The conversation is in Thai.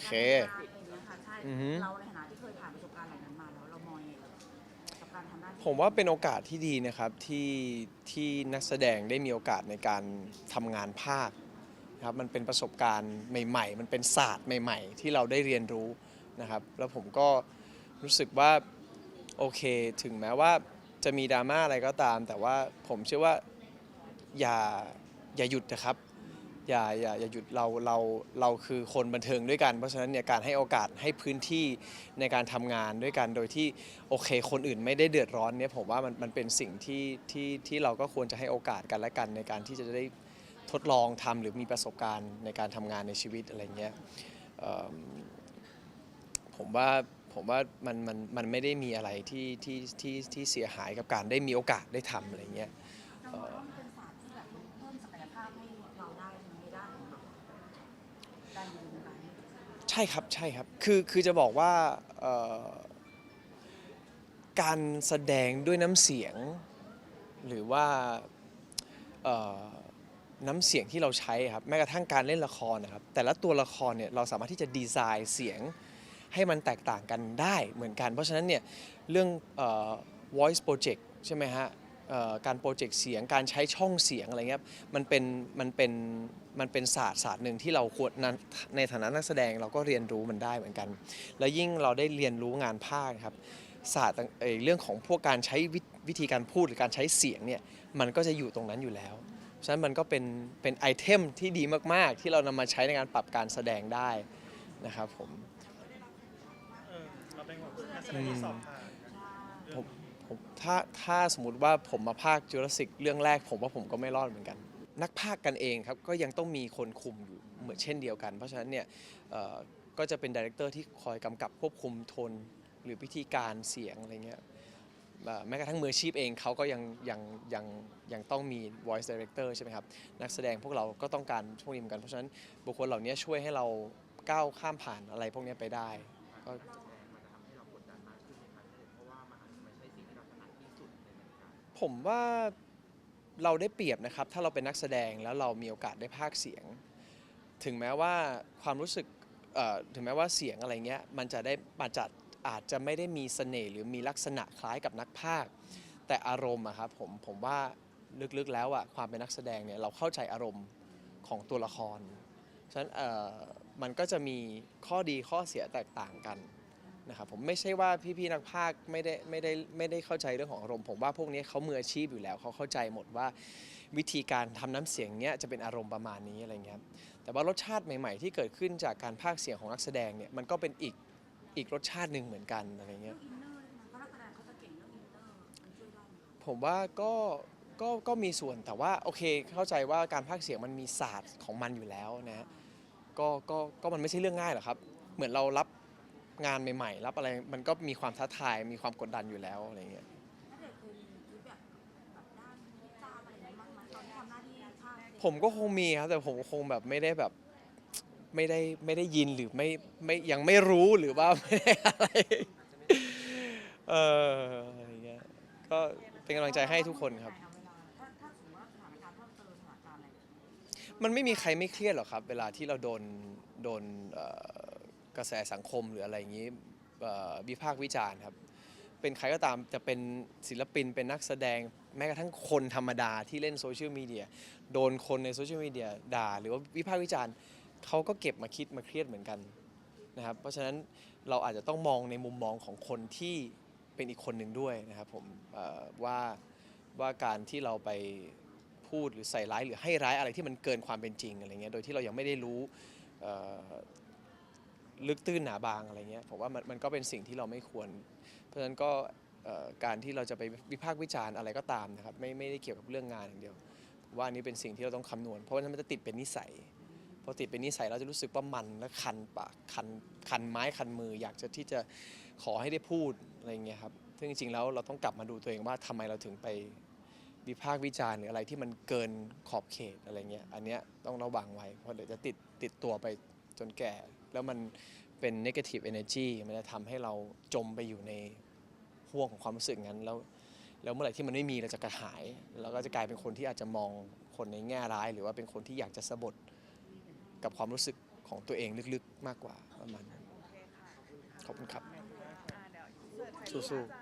เคอะไรอย่างเงี้ยค่ะใช่อือฮึ เราในฐานะที่เคยผ่านประสบการณ์เหล่านั้นมาแล้วเรามองยังไงกับการทำหน้าที่ผมว่าเป็นโอกาสที่ดีนะครับที่ที่นักแสดงได้มีโอกาสในการทำงานภาคนะครับมันเป็นประสบการณ์ใหม่ ๆ มันเป็นศาสตร์ใหม่ ๆ ที่เราได้เรียนรู้นะครับ แล้วผมก็รู้สึกว่าโอเค ถึงแม้ว่าจะมีดราม่าอะไรก็ตาม แต่ว่าผมเชื่อว่าอย่าอย่าหยุดนะครับ อย่าอย่าอย่าหยุดเราเราเราคือคนบันเทิงด้วยกัน เพราะฉะนั้นเนี่ยการให้โอกาสให้พื้นที่ในการทำงานด้วยกันโดยที่โอเค คนอื่นไม่ได้เดือดร้อนเนี่ยผมว่ามันมันเป็นสิ่งที่ที่ที่เราก็ควรจะให้โอกาสกันและกันในการที่จะได้ทดลองทำหรือมีประสบการณ์ในการทำงานในชีวิตอะไรเงี้ยเอิ่มผมว่าผมว่ามันมันมันไม่ได้มีอะไรที่ที่ที่ที่เสียหายกับการได้มีโอกาสได้ทำอะไรเงี้ยเรามอ ใช่ครับใช่ครับคือคือจะบอกว่าการแสดงด้วยน้ำเสียง หรือว่าน้ำเสียงที่เราใช้ครับแม้กระทั่งการเล่นละครนะครับแต่ละตัวละครเนี่ยเราสามารถที่จะดีไซน์เสียงให้มันแตกต่างกันได้เหมือนกัน เพราะฉะนั้นเนี่ยเรื่องออ voice project ใช่ไหมฮะ การโปรเจกต์เสียงการใช้ช่องเสียงอะไรเงี้ยมันเป็นมันเป็นมันเป็นศาสตร์ศาสตร์หนึ่งที่เราควรนั้นในฐานะนักแสดงเราก็เรียนรู้มันได้เหมือนกัน แล้วยิ่งเราได้เรียนรู้งานภาคครับศาสตร์ต่างเอ่อเรื่องของพวกการใช้วิวิธีการพูดหรือการใช้เสียงเนี่ยมันก็จะอยู่ตรงนั้นอยู่แล้วฉะนั้นมันก็เป็นเป็นไอเทมที่ดีมาก ๆ ที่เรานำมาใช้ในการปรับการแสดงได้นะครับผมเออเราเป็นแบบนักแสดงที่สอบผ่านผม ผมถ้าถ้าสมมติว่าผมมาภาคจูราสสิกเรื่องแรก ผมว่าผมก็ไม่รอดเหมือนกัน นักภาคกันเองครับก็ยังต้องมีคนคุมอยู่เหมือนเช่นเดียวกัน เพราะฉะนั้นเนี่ยก็จะเป็นดีเรคเตอร์ที่คอยกำกับควบคุมโทนหรือวิธีการเสียงอะไรเงี้ยแม้กระทั่งมืออาชีพเองเขาก็ยังยังยังยังต้องมี voice director ใช่ไหมครับ นักแสดงพวกเราก็ต้องการพวกนี้เหมือนกัน เพราะฉะนั้นบุคคลเหล่านี้ช่วยให้เราก้าวข้ามผ่านอะไรพวกนี้ไปได้ก็ ผมว่าเราได้เปรียบนะครับ ถ้าเราเป็นนักแสดงแล้วเรามีโอกาสได้พากเสียง ถึงแม้ว่าความรู้สึกถึงแม้ว่าเสียงอะไรเงี้ยมันจะได้มาจัดอาจจะไม่ได้มีเสน่ห์หรือมีลักษณะคล้ายกับนักพากแต่อารมณ์อะครับผมผมว่าลึกๆแล้วอะความเป็นนักแสดงเนี่ยเราเข้าใจอารมณ์ของตัวละครฉะนั้นมันก็จะมีข้อดีข้อเสียแตกต่างกัน นะครับผมไม่ใช่ว่าพี่ๆนักพากไม่ได้ไม่ได้ไม่ได้เข้าใจเรื่องของอารมณ์ผมว่าพวกนี้เขามืออาชีพอยู่แล้วเขาเข้าใจหมดว่าวิธีการทำน้ำเสียงเนี้ยจะเป็นอารมณ์ประมาณนี้อะไรเงี้ยแต่ว่ารสชาติใหม่ๆ ที่เกิดขึ้นจากการพากเสียงของนักแสดงเนี่ยมันก็เป็นอีกอีกรสชาติหนึ่งเหมือนกันอะไรเงี้ยผมว่าก็ก็ก็มีส่วนแต่ว่าโอเคเข้าใจว่าการพากเสียงมันมีศาสตร์ของมันอยู่แล้วนะฮะก็ก็ก็มันไม่ใช่เรื่องง่ายหรอกครับ เหมือนเรารับ งานใหม่ ๆ รับอะไรมันก็มีความท้าทายมีความกดดันอยู่แล้วอะไรเงี้ยถ้าเด็กเคยมีคลิปแบบแบบด้านวิจาอะไรอย่างเงี้ยบ้างไหมตอนที่ทำหน้าที่ภาคเด็กผมก็คงมีครับแต่ผมคงแบบไม่ได้แบบไม่ได้ไม่ได้ยินหรือไม่ไม่ยังไม่รู้หรือว่าไม่ได้อะไรเอออะไรเงี้ยก็เป็นกำลังใจให้ทุกคนครับเวลาถ้าถ้าสมมติว่าสถานการณ์เพิ่มเติมสถานการณ์อะไร มันไม่มีใครไม่เครียดหรอกครับ เวลาที่เราโดนโดนเอ่อ กระแสสังคมหรืออะไรอย่างนี้วิพากษ์วิจารณ์ครับ เป็นใครก็ตามจะเป็นศิลปินเป็นนักแสดงแม้กระทั่งคนธรรมดาที่เล่นโซเชียลมีเดียโดนคนในโซเชียลมีเดียด่า หรือว่าวิพากษ์วิจารณ์เขาก็เก็บมาคิดมาเครียดเหมือนกันนะครับ เพราะฉะนั้นเราอาจจะต้องมองในมุมมองของคนที่เป็นอีกคนหนึ่งด้วยนะครับผมว่าว่าการที่เราไปพูดหรือใส่ร้ายหรือให้ร้ายอะไรที่มันเกินความเป็นจริงอะไรเงี้ยโดยที่เรายังไม่ได้รู้ ลึกตื้นหนาบางอะไรเงี้ยผมว่ามันมันก็เป็นสิ่งที่เราไม่ควร เพราะฉะนั้นก็การที่เราจะไปวิพากษ์วิจารณ์อะไรก็ตามนะครับไม่ไม่ได้เกี่ยวกับเรื่องงานอย่างเดียวผมว่านี้เป็นสิ่งที่เราต้องคำนวณ เพราะว่ามันจะติดเป็นนิสัยพอติดเป็นนิสัยเราจะรู้สึกว่ามันและคันปากคันคันไม้คันมือ อยากจะที่จะขอให้ได้พูดอะไรเงี้ยครับซึ่งจริงๆแล้วเราต้องกลับมาดูตัวเองว่าทำไมเราถึงไปวิพากษ์วิจารณ์หรืออะไรที่มันเกินขอบเขตอะไรเงี้ยอันเนี้ยต้องระวังไว้เพราะเดี๋ยวจะติดติดตัวไปจนแก่ แล้วมันเป็น negative energy มันจะทำให้เราจมไปอยู่ในห่วงของความรู้สึกงั้นแล้วแล้วเมื่อไหร่ที่มันไม่มีเราจะกระหายเราก็จะกลายเป็นคนที่อาจจะมองคนในแง่ร้าย หรือว่าเป็นคนที่อยากจะสะบดกับความรู้สึกขของตัวเองลึกๆมากกว่าประมาณนั้นโอเคค่ะขอบคุณครับอ่าเดี๋ยวเสิร์ชถ่ายรูปสู้ๆอาจารย์